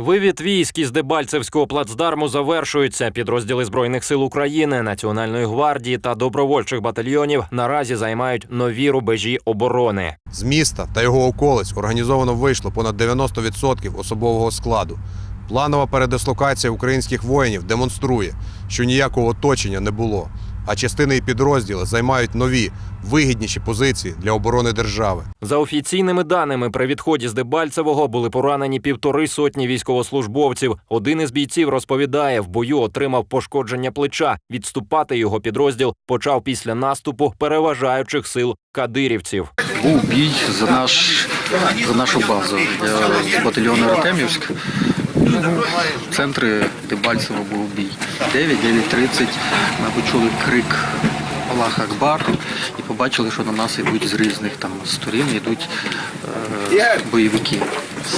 Вивід військ із Дебальцевського плацдарму завершується. Підрозділи збройних сил України, Національної гвардії та добровольчих батальйонів наразі займають нові рубежі оборони. З міста та його околиць організовано вийшло понад 90% особового складу. Планова передислокація українських воїнів демонструє, що ніякого оточення не було, а частини і підрозділи займають нові, вигідніші позиції для оборони держави. За офіційними даними, при відході з Дебальцевого були поранені півтори сотні військовослужбовців. Один із бійців розповідає, в бою отримав пошкодження плеча. Відступати його підрозділ почав після наступу переважаючих сил кадирівців. Був бій за наш за нашу базу. Я з батальйону Артемівськ. В центрі Дебальцево був бій. 9-9.30 ми почули крик Аллах Акбар і побачили, що на нас йдуть з різних там сторін, йдуть е, бойовики.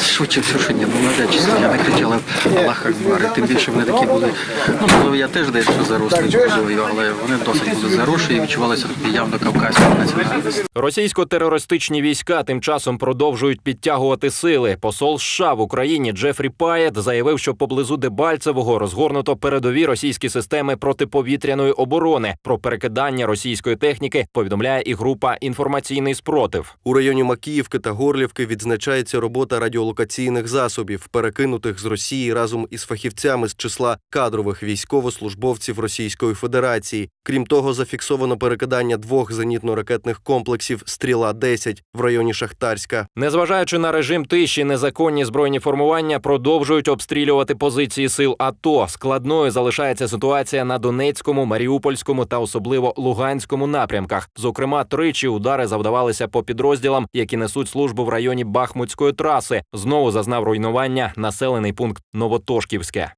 Швидше все, що ні, ну навряд чи я не кричали Аллах Акбар. І тим більше вони такі були. Ну, можливо, я теж дещо зарослий можливо, але вони досить були заросші і відчувалися явно кавказькі національності. Російсько-терористичні війська тим часом продовжують підтягувати сили. Посол США в Україні Джефрі Паєт заявив, що поблизу Дебальцевого розгорнуто передові російські системи протиповітряної оборони. Про перекидання російської техніки повідомляє і група інформаційний спротив. У районі Макіївки та Горлівки відзначається робота радіолокаційних засобів, перекинутих з Росії разом із фахівцями з числа кадрових військовослужбовців Російської Федерації. Крім того, зафіксовано перекидання двох зенітно-ракетних комплексів Стріла 10 в районі Шахтарська. Незважаючи на режим тиші, незаконні збройні формування продовжують обстрілювати позиції сил АТО. Складною залишається ситуація на Донецькому, Маріупольському та особливо Луганському напрямках. Зокрема, тричі удари завдавалися по підрозділам, які несуть службу в районі Бахмутської траси. Знову зазнав руйнування населений пункт Новотошківське.